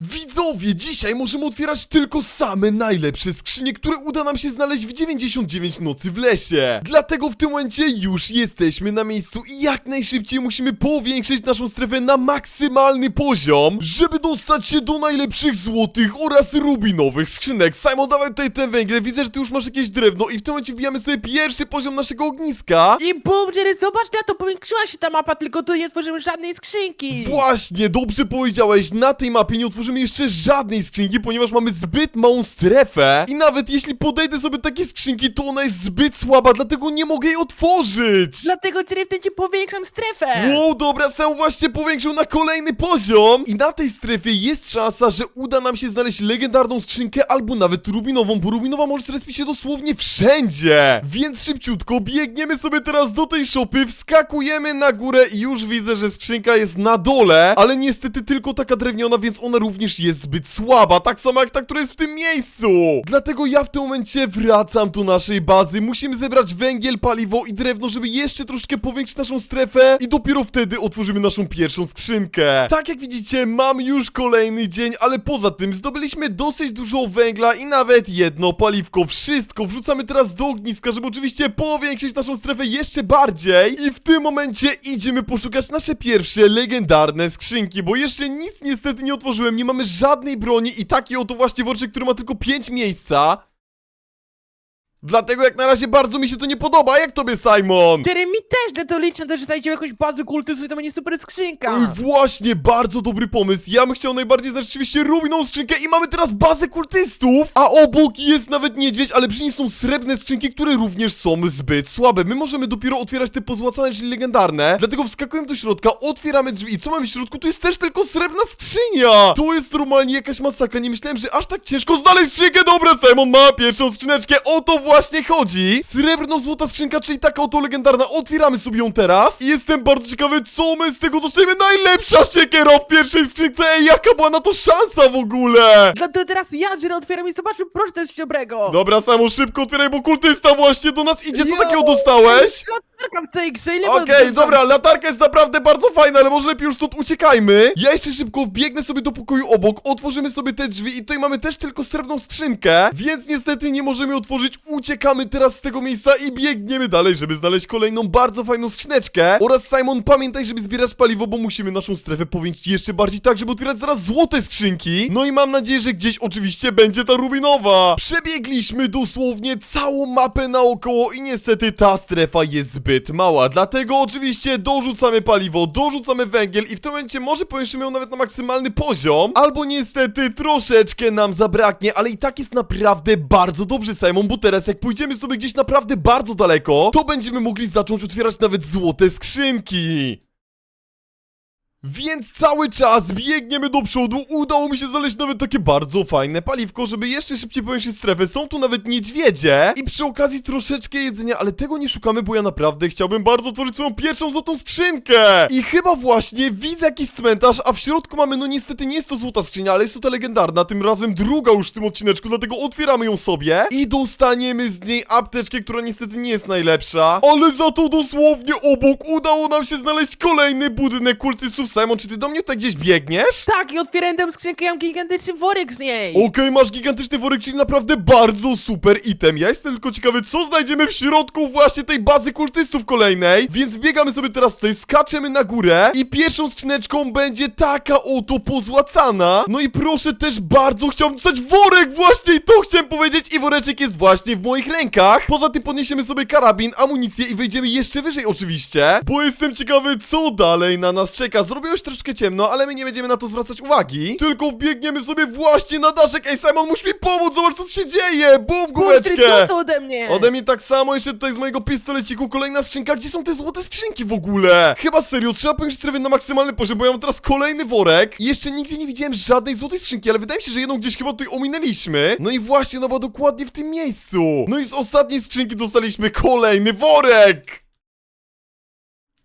Widzowie, dzisiaj możemy otwierać tylko same najlepsze skrzynie, które uda nam się znaleźć w 99 nocy w lesie. Dlatego w tym momencie już jesteśmy na miejscu i jak najszybciej musimy powiększyć naszą strefę na maksymalny poziom, żeby dostać się do najlepszych złotych oraz rubinowych skrzynek. Simon, dawaj tutaj ten węgiel, widzę, że ty już masz jakieś drewno i w tym momencie wbijamy sobie pierwszy poziom naszego ogniska. I bum, Jerry, zobacz na to, powiększyła się ta mapa, tylko tu nie tworzymy żadnej skrzynki. Właśnie, dobrze powiedziałeś, na tej mapie nie otworzymy jeszcze żadnej skrzynki, ponieważ mamy zbyt małą strefę i nawet jeśli podejdę sobie do takiej skrzynki, to ona jest zbyt słaba, dlatego nie mogę jej otworzyć. Dlatego, wtedy ci powiększam strefę. Wow, dobra, sam właśnie powiększył na kolejny poziom i na tej strefie jest szansa, że uda nam się znaleźć legendarną skrzynkę albo nawet rubinową, bo rubinowa może zrespić się dosłownie wszędzie. Więc szybciutko biegniemy sobie teraz do tej szopy, wskakujemy na górę i już widzę, że skrzynka jest na dole, ale niestety tylko taka drewniana, więc ona również jest zbyt słaba, tak samo jak ta, która jest w tym miejscu. Dlatego ja w tym momencie wracam do naszej bazy, musimy zebrać węgiel, paliwo i drewno, żeby jeszcze troszkę powiększyć naszą strefę i dopiero wtedy otworzymy naszą pierwszą skrzynkę. Tak jak widzicie, mam już kolejny dzień, ale poza tym zdobyliśmy dosyć dużo węgla i nawet jedno paliwko. Wszystko wrzucamy teraz do ogniska, żeby oczywiście powiększyć naszą strefę jeszcze bardziej. I w tym momencie idziemy poszukać nasze pierwsze legendarne skrzynki, bo jeszcze nic niestety nie otworzyłem, nie mamy żadnej broni i taki oto właśnie worczek, który ma tylko 5 miejsca. Dlatego jak na razie bardzo mi się to nie podoba, jak tobie Simon? Jerry, mi też, liczę na to, że znajdziemy jakąś bazę kultysu i to będzie super skrzynka. Oj, właśnie, bardzo dobry pomysł. Ja bym chciał najbardziej znać rzeczywiście rubiną skrzynkę i mamy teraz bazę kultystów. A obok jest nawet niedźwiedź, ale przy niej są srebrne skrzynki, które również są zbyt słabe. My możemy dopiero otwierać te pozłacane, czyli legendarne. Dlatego wskakujemy do środka, otwieramy drzwi i co mamy w środku? Tu jest też tylko srebrna skrzynia. To jest normalnie jakaś masakra. Nie myślałem, że aż tak ciężko znaleźć skrzynkę. Dobra, Simon ma pierwszą skrzyneczkę. O to właśnie chodzi. Srebrno-złota skrzynka, czyli taka oto legendarna. Otwieramy sobie ją teraz. I jestem bardzo ciekawy, co my z tego dostajemy. Najlepsza siekiera w pierwszej skrzynce. Ej, jaka była na to szansa w ogóle? Dlatego teraz ja, Jerry, otwieram i zobaczmy, proszę, jest dobrego. Dobra, Samo, szybko otwieraj, bo kultysta właśnie do nas idzie. Co Yo! takiego dostałeś? Latarka w tej grze, ile Okej, dobra, latarka jest naprawdę bardzo fajna, ale może lepiej już stąd uciekajmy. Ja jeszcze szybko wbiegnę sobie do pokoju obok, otworzymy sobie te drzwi i tutaj mamy też tylko srebrną skrzynkę, więc niestety nie możemy otworzyć. Uciekamy teraz z tego miejsca i biegniemy dalej, żeby znaleźć kolejną bardzo fajną skrzyneczkę. Oraz Simon, pamiętaj, żeby zbierać paliwo, bo musimy naszą strefę powiększyć jeszcze bardziej tak, żeby otwierać zaraz złote skrzynki. No i mam nadzieję, że gdzieś oczywiście będzie ta rubinowa. Przebiegliśmy dosłownie całą mapę naokoło i niestety ta strefa jest zbyt mała. Dlatego oczywiście dorzucamy paliwo, dorzucamy węgiel i w tym momencie może powiększymy ją nawet na maksymalny poziom. Albo niestety troszeczkę nam zabraknie, ale i tak jest naprawdę bardzo dobrze, Simon, bo teraz jak pójdziemy sobie gdzieś naprawdę bardzo daleko, to będziemy mogli zacząć otwierać nawet złote skrzynki. Więc cały czas biegniemy do przodu, udało mi się znaleźć nawet takie bardzo fajne paliwko, żeby jeszcze szybciej powiększyć strefę. Są tu nawet niedźwiedzie i przy okazji troszeczkę jedzenia, ale tego nie szukamy, bo ja naprawdę chciałbym bardzo otworzyć swoją pierwszą złotą skrzynkę. I chyba właśnie widzę jakiś cmentarz, a w środku mamy, no niestety nie jest to złota skrzynia, ale jest to ta legendarna, tym razem druga już w tym odcineczku, dlatego otwieramy ją sobie i dostaniemy z niej apteczkę, która niestety nie jest najlepsza, ale za to dosłownie obok udało nam się znaleźć kolejny budynek kultystów. Simon, czy ty do mnie tutaj gdzieś biegniesz? Tak, i otwieram tę skrzynkę, ja mam gigantyczny worek z niej. Okej, masz gigantyczny worek, czyli naprawdę bardzo super item. Ja jestem tylko ciekawy, co znajdziemy w środku właśnie tej bazy kultystów kolejnej. Więc wbiegamy sobie teraz tutaj, skaczemy na górę i pierwszą skrzyneczką będzie taka oto pozłacana. No i proszę też bardzo, chciałem dostać worek właśnie i to chciałem powiedzieć i woreczek jest właśnie w moich rękach. Poza tym podniesiemy sobie karabin, amunicję i wejdziemy jeszcze wyżej oczywiście, bo jestem ciekawy, co dalej na nas czeka. Zrobiło się troszeczkę ciemno, ale my nie będziemy na to zwracać uwagi, tylko wbiegniemy sobie właśnie na daszek. Ej, Simon, musisz mi pomóc, zobacz co się dzieje, bum w główeczkę. co to ode mnie? Ode mnie tak samo, jeszcze tutaj z mojego pistoleciku kolejna skrzynka. Gdzie są te złote skrzynki w ogóle? Chyba serio, trzeba powiększyć strefę na maksymalny poziom, bo ja mam teraz kolejny worek. I jeszcze nigdzie nie widziałem żadnej złotej skrzynki, ale wydaje mi się, że jedną gdzieś chyba tutaj ominęliśmy. No i właśnie, no bo dokładnie w tym miejscu. No i z ostatniej skrzynki dostaliśmy kolejny worek.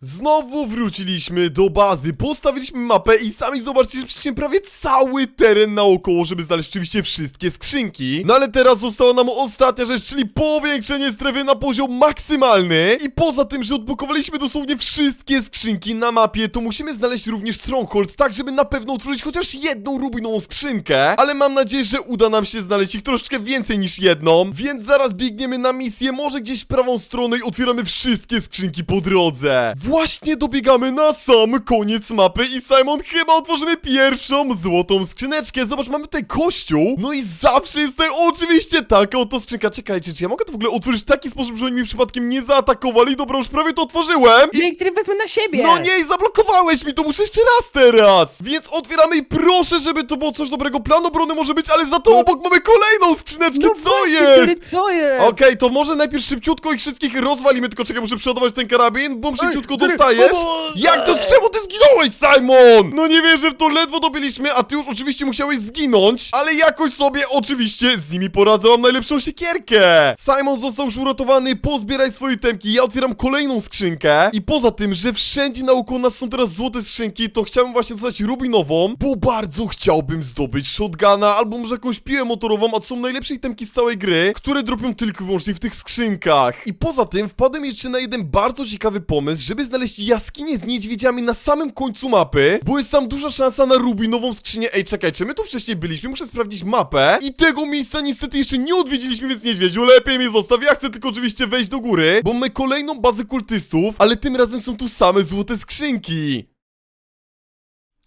Znowu wróciliśmy do bazy, postawiliśmy mapę i sami zobaczcie, że przeszliśmy prawie cały teren naokoło, żeby znaleźć oczywiście wszystkie skrzynki. No ale teraz została nam ostatnia rzecz, czyli powiększenie strefy na poziom maksymalny. I poza tym, że odblokowaliśmy dosłownie wszystkie skrzynki na mapie, to musimy znaleźć również Stronghold, tak żeby na pewno otworzyć chociaż jedną rubinową skrzynkę. Ale mam nadzieję, że uda nam się znaleźć ich troszeczkę więcej niż jedną, więc zaraz biegniemy na misję, może gdzieś w prawą stronę i otwieramy wszystkie skrzynki po drodze. Właśnie dobiegamy na sam koniec mapy i Simon chyba otworzymy pierwszą złotą skrzyneczkę. Zobacz, mamy tutaj kościół, no i zawsze jest tutaj oczywiście taka oto skrzynka. Czekajcie, czy ja mogę to w ogóle otworzyć w taki sposób, że oni mi przypadkiem nie zaatakowali? Dobra, już prawie to otworzyłem. I który wezmę na siebie. no nie, zablokowałeś mi, to muszę jeszcze raz teraz! Więc otwieramy i proszę, żeby to było coś dobrego. Plan obrony może być, ale za to No. obok mamy kolejną skrzyneczkę, no co właśnie, jest? Który, co jest? Okej, to może najpierw szybciutko ich wszystkich rozwalimy, tylko czekaj, muszę przeładować ten karabin, bo szybciutko Jerry, dostajesz. Jak to, czemu ty zginąłeś, Simon? No nie wierzę w to, ledwo dobiliśmy, a ty już oczywiście musiałeś zginąć, ale jakoś sobie oczywiście z nimi poradzę, mam najlepszą siekierkę. Simon został już uratowany, pozbieraj swoje temki, ja otwieram kolejną skrzynkę i poza tym, że wszędzie naokoło nas są teraz złote skrzynki, to chciałbym właśnie dostać rubinową, bo bardzo chciałbym zdobyć shotguna albo może jakąś piłę motorową, a to są najlepsze itemki z całej gry, które dropią tylko i wyłącznie w tych skrzynkach. I poza tym wpadłem jeszcze na jeden bardzo ciekawy pomysł, żeby znaleźć jaskinię z niedźwiedziami na samym końcu mapy, bo jest tam duża szansa na rubinową skrzynię. Ej, czekaj, czy my tu wcześniej byliśmy? Muszę sprawdzić mapę. I tego miejsca niestety jeszcze nie odwiedziliśmy, więc niedźwiedziu, lepiej mnie zostaw. Ja chcę tylko oczywiście wejść do góry, bo mamy kolejną bazę kultystów, ale tym razem są tu same złote skrzynki.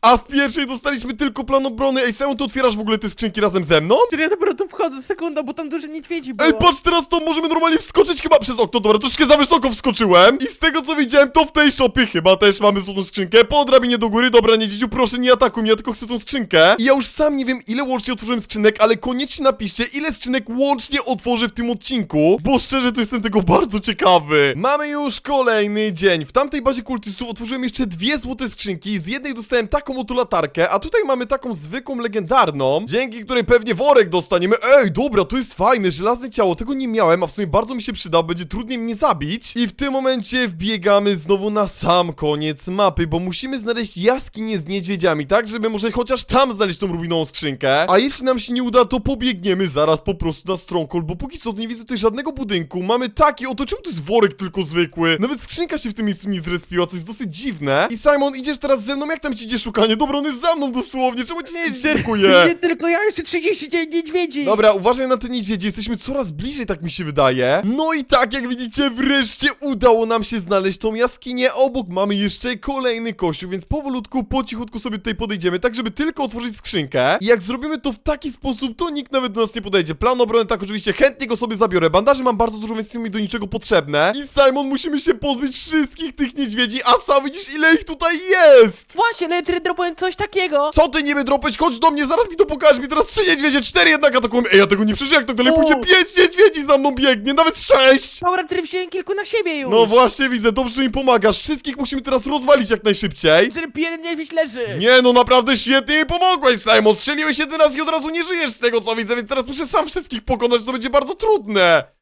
A w pierwszej dostaliśmy tylko plan obrony. Ej, Simon, ty otwierasz w ogóle te skrzynki razem ze mną? Który ja dopiero tu wchodzę, sekunda, bo tam dużo niedźwiedzi było. Ej, patrz, teraz to możemy normalnie wskoczyć chyba przez okno. Dobra, troszkę za wysoko wskoczyłem. I z tego co widziałem, to w tej shopie chyba też mamy złotą skrzynkę. Po drabinie do góry. Dobra, niedźwiedziu, proszę nie atakuj mnie, ja tylko chcę tą skrzynkę. I ja już sam nie wiem, ile łącznie otworzyłem skrzynek, ale koniecznie napiszcie, ile skrzynek łącznie otworzę w tym odcinku. Bo szczerze, to jestem tego bardzo ciekawy. Mamy już kolejny dzień. W tamtej bazie kultystów otworzyłem jeszcze dwie złote skrzynki. Z jednej dostałem taką oto latarkę, a tutaj mamy taką zwykłą, legendarną, dzięki której pewnie worek dostaniemy. Ej, dobra, to jest fajne, żelazne ciało, tego nie miałem, a w sumie bardzo mi się przyda, będzie trudniej mnie zabić. I w tym momencie wbiegamy znowu na sam koniec mapy, bo musimy znaleźć jaskinię z niedźwiedziami, tak, żeby może chociaż tam znaleźć tą rubinową skrzynkę. A jeśli nam się nie uda, to pobiegniemy zaraz po prostu na Stronghold, bo póki co nie widzę tutaj żadnego budynku. Mamy taki, oto czemu to jest worek tylko zwykły? Nawet skrzynka się w tym miejscu nie zrespiła, co jest dosyć dziwne. I Simon, idziesz teraz ze mną, jak tam ci idzie szukanie? Dobra, on jest za mną dosłownie, czemu ci nie Nie dziękuję? tylko ja, jeszcze 39 niedźwiedzi. Dobra, uważaj na te niedźwiedzie, jesteśmy coraz bliżej, tak mi się wydaje. No i tak, jak widzicie, wreszcie udało nam się znaleźć tą jaskinię. Obok mamy jeszcze kolejny kościół, więc powolutku, po cichutku sobie tutaj podejdziemy, tak żeby tylko otworzyć skrzynkę. I jak zrobimy to w taki sposób, to nikt nawet do nas nie podejdzie. Plan obrony, tak oczywiście, chętnie go sobie zabiorę. Bandaży mam bardzo dużo, więc są mi do niczego potrzebne. I Simon, musimy się pozbyć wszystkich tych niedźwiedzi, a sam widzisz, ile ich tutaj jest! Właśnie, ale czy dropłem coś takiego? Co ty niby dropeć? Chodź do mnie, zaraz mi to pokażesz. Mi teraz trzy niedźwiedzie, cztery jednak atakują. Ej, ja tego nie przeżyję, jak tak dalej pójdzie. Pięć niedźwiedzi za mną biegnie, nawet sześć! Dobra, który wziąłem kilku na siebie już. No właśnie widzę, dobrze mi pomagasz. Wszystkich musimy teraz rozwalić jak najszybciej. Który jeden niedźwiedź leży. Nie no, naprawdę świetnie mi pomogłeś, Simon. Strzeliłeś jeden raz i od razu nie żyjesz z tego co widzę, więc teraz muszę sam wszystkich pokonać, to będzie bardzo trudne.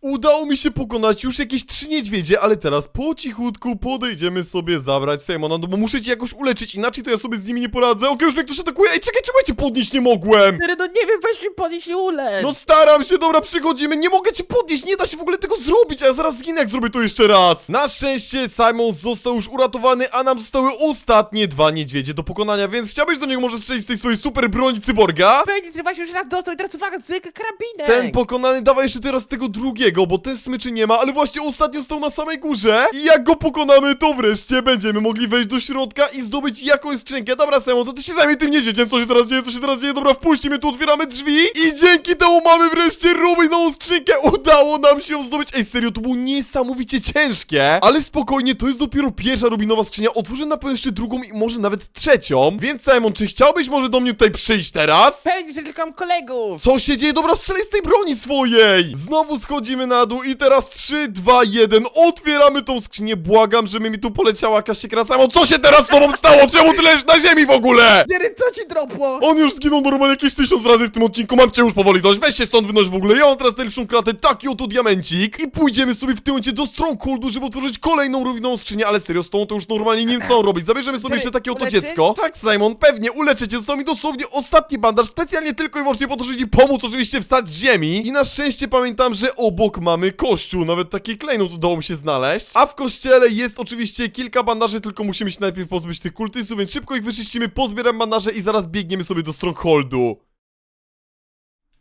Udało mi się pokonać już jakieś trzy niedźwiedzie, ale teraz po cichutku podejdziemy sobie zabrać Simona, no bo muszę cię jakoś uleczyć, inaczej to ja sobie z nimi nie poradzę. Okej, już mnie ktoś atakuje. Ej, czekaj, czemu ja cię podnieść nie mogłem? Który, no nie wiem, weź mi podnieść i ulecz. No staram się, dobra, przychodzimy, nie mogę cię podnieść, nie da się w ogóle tego zrobić, a ja zaraz zginę, jak zrobię to jeszcze raz. Na szczęście Simon został już uratowany, a nam zostały ostatnie dwa niedźwiedzie do pokonania, więc chciałbyś do niego może strzelić z tej swojej super broni cyborga? Będzie, że właśnie już raz dostał i teraz uwaga, zwykły karabinek. Ten pokonany, dawaj jeszcze teraz tego drugiego, bo ten smyczy nie ma, ale właśnie ostatnio stał na samej górze i jak go pokonamy, to wreszcie będziemy mogli wejść do środka i zdobyć jakąś skrzynkę. Dobra, Simon, to ty się zajmij tym niedźwiedziem, co się teraz dzieje, co się teraz dzieje, dobra, wpuśćcie mnie, tu otwieramy drzwi i dzięki temu mamy wreszcie rubinową skrzynkę, udało nam się ją zdobyć. Ej, serio, to było niesamowicie ciężkie, ale spokojnie, to jest dopiero pierwsza rubinowa skrzynia, otworzę na pewno jeszcze drugą i może nawet trzecią, więc Simon, czy chciałbyś może do mnie tutaj przyjść teraz? Pewnie, że tylko mam kolegów. Co się dzieje? Dobra, strzelaj z tej broni swojej! Znowu schodzimy schodzimy na dół i teraz 3, 2, 1, otwieramy tą skrzynię, błagam, żeby mi tu poleciała jakaś siekra. Samo, co się teraz z tobą stało? Czemu ty leżysz na ziemi w ogóle? Jerry, co ci dropło? On już zginął normalnie jakieś tysiąc razy w tym odcinku, mam cię już powoli dość, weź się stąd wynoś w ogóle, ja mam teraz najlepszą kratę, taki oto diamencik i pójdziemy sobie w tym momencie do Strongholdu, żeby otworzyć kolejną ruinową skrzynię, ale serio, z tą to już normalnie nie wiem co mam robić, zabierzemy sobie Ty, jeszcze takie oto uleczyć? dziecko. Tak, Simon, pewnie, uleczę cię, został mi dosłownie ostatni bandaż, specjalnie tylko i wyłącznie po to, żeby ci pomóc oczywiście wstać z ziemi i na szczęście pamiętam, że obok mamy kościół, nawet taki klejnot udało mi się znaleźć, a w kościele jest oczywiście kilka bandaży, tylko musimy się najpierw pozbyć tych kultystów, więc szybko ich wyczyścimy, pozbieram bandaże i zaraz biegniemy sobie do Strongholdu.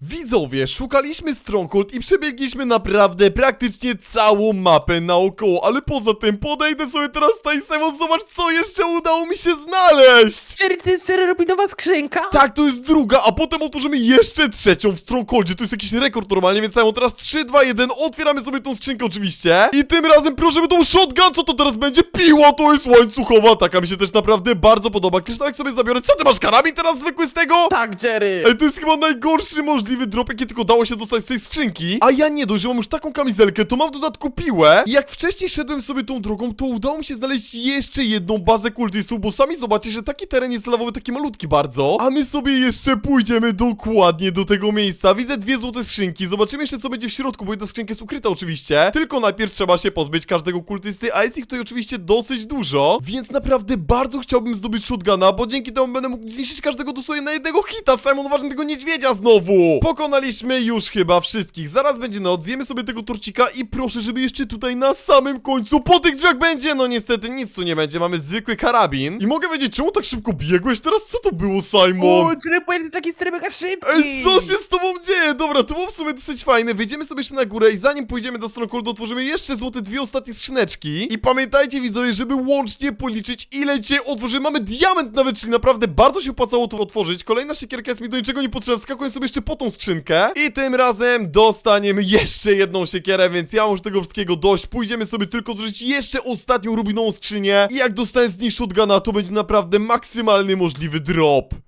Widzowie, szukaliśmy Stronghold i przebiegliśmy naprawdę praktycznie całą mapę naokoło, ale poza tym podejdę sobie teraz tutaj Simon, zobacz co jeszcze udało mi się znaleźć! Jerry, to jest serio rubinowa skrzynka? Tak, to jest druga, a potem otworzymy jeszcze trzecią w Strongholdzie, to jest jakiś rekord normalnie, więc Simon, teraz 3, 2, 1, otwieramy sobie tą skrzynkę oczywiście i tym razem proszę będą shotgun, co to teraz będzie? Piła, to jest łańcuchowa, taka mi się też naprawdę bardzo podoba, kryształek sobie zabiorę, co ty masz karabin teraz zwykły z tego? Tak, Jerry. Ej, to jest chyba najgorszy możliwy drop, jaki tylko dało się dostać z tej skrzynki. A ja nie dość, że mam już taką kamizelkę, to mam w dodatku piłę. I jak wcześniej szedłem sobie tą drogą, to udało mi się znaleźć jeszcze jedną bazę kultystów, bo sami zobaczcie, że taki teren jest lawowy, taki malutki bardzo. A my sobie jeszcze pójdziemy dokładnie do tego miejsca. Widzę dwie złote skrzynki, zobaczymy jeszcze co będzie w środku, bo jedna skrzynka jest ukryta oczywiście. Tylko najpierw trzeba się pozbyć każdego kultysty, a jest ich tutaj oczywiście dosyć dużo. Więc naprawdę bardzo chciałbym zdobyć shotguna, bo dzięki temu będę mógł zniszczyć każdego dosłownie na jednego hita. Simon uważa tego niedźwiedzia znowu. Pokonaliśmy już chyba wszystkich. Zaraz będzie noc, zjemy sobie tego torcika i proszę, żeby jeszcze tutaj na samym końcu po tych drzwiach będzie. No niestety nic tu nie będzie, mamy zwykły karabin. I mogę wiedzieć, czemu tak szybko biegłeś teraz? Co to było, O, Simon? Jerry, powiedz taki serio mega szybki. Ej, co się z tobą dzieje? Dobra, to było w sumie dosyć fajne. Wejdziemy sobie jeszcze na górę i zanim pójdziemy do Strongholdu, otworzymy jeszcze złote dwie ostatnie skrzyneczki. I pamiętajcie, widzowie, żeby łącznie policzyć, ile cię otworzymy. Mamy diament nawet, czyli naprawdę bardzo się opłacało to otworzyć. Kolejna siekierka jest mi do niczego nie potrzebna. Wskakuję sobie jeszcze po tą skrzynkę. I tym razem dostaniemy jeszcze jedną siekierę, więc ja już tego wszystkiego dość. Pójdziemy sobie tylko otworzyć jeszcze ostatnią rubinową skrzynię. I jak dostanę z niej shotguna, to będzie naprawdę maksymalny możliwy drop.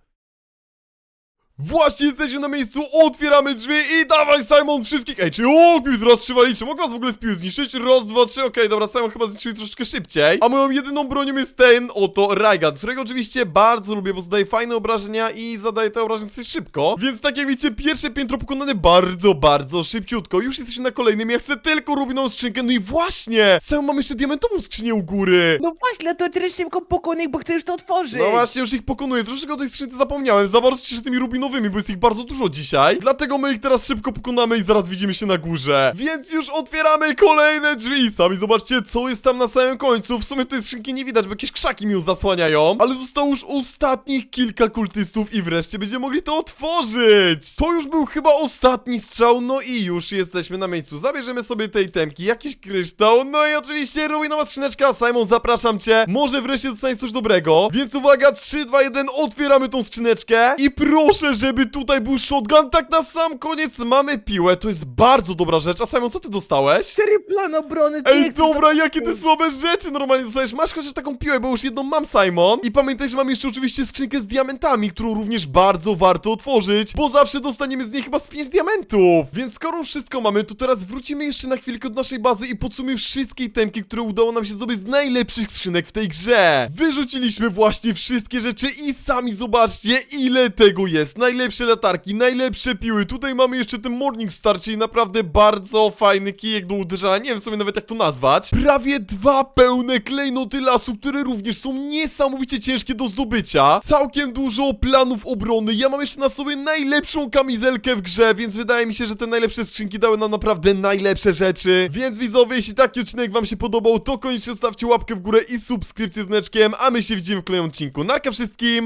Właśnie jesteśmy na miejscu, otwieramy drzwi i dawaj Simon wszystkich! Ej, czy o, mi teraz trzeba liczyć, mogę was w ogóle z piły zniszczyć? Raz, dwa, trzy, okej, dobra, Simon chyba zniszczył troszeczkę szybciej. A moją jedyną bronią jest ten oto Raigan, którego oczywiście bardzo lubię, bo zadaje fajne obrażenia i zadaje te obrażenia dosyć szybko. Więc tak jak widzicie, pierwsze piętro pokonane bardzo, bardzo szybciutko. Już jesteśmy na kolejnym, ja chcę tylko rubiną skrzynkę, no i właśnie! Simon, mam jeszcze diamentową skrzynię u góry. No właśnie, to Jerry szybko pokonuj, bo chcę już to otworzyć. No właśnie, już ich pokonuję. Troszeczkę o tej skrzynce zapomniałem. Za bardzo cieszę tymi rubinowymi, bo jest ich bardzo dużo dzisiaj. Dlatego my ich teraz szybko pokonamy i zaraz widzimy się na górze. Więc już otwieramy kolejne drzwi. Sami zobaczcie, co jest tam na samym końcu. W sumie tej skrzynki nie widać, bo jakieś krzaki mi ją zasłaniają. Ale zostało już ostatnich kilka kultystów i wreszcie będziemy mogli to otworzyć. To już był chyba ostatni strzał, no i już jesteśmy na miejscu. Zabierzemy sobie tej temki, jakiś kryształ, no i oczywiście ruinowa skrzyneczka. Simon, zapraszam cię. Może wreszcie dostaniesz coś dobrego. Więc uwaga, 3, 2, 1, otwieramy tą skrzyneczkę. I proszę, żeby tutaj był shotgun. Tak na sam koniec mamy piłę. To jest bardzo dobra rzecz. A Simon, co ty dostałeś? Jerry, plan obrony, ty Ej, dobra, jakie ty słabe rzeczy normalnie dostajesz. Masz chociaż taką piłę, bo już jedną mam, Simon. I pamiętaj, że mam jeszcze oczywiście skrzynkę z diamentami, którą również bardzo warto otworzyć, bo zawsze dostaniemy z niej chyba z 5 diamentów. Więc skoro już wszystko mamy, to teraz wrócimy jeszcze na chwilkę do naszej bazy i podsumujemy wszystkie itemki, które udało nam się zdobyć z najlepszych skrzynek w tej grze. Wyrzuciliśmy właśnie wszystkie rzeczy i sami zobaczcie, ile tego jest. Najlepsze latarki, najlepsze piły. Tutaj mamy jeszcze ten Morning Star, czyli naprawdę bardzo fajny kijek do uderzania. Nie wiem w sumie nawet jak to nazwać. Prawie dwa pełne klejnoty lasu, które również są niesamowicie ciężkie do zdobycia. Całkiem dużo planów obrony. Ja mam jeszcze na sobie najlepszą kamizelkę w grze, więc wydaje mi się, że te najlepsze skrzynki dały nam naprawdę najlepsze rzeczy. Więc widzowie, jeśli taki odcinek wam się podobał, to koniecznie zostawcie łapkę w górę i subskrypcję z neczkiem, a my się widzimy w kolejnym odcinku. Narka wszystkim!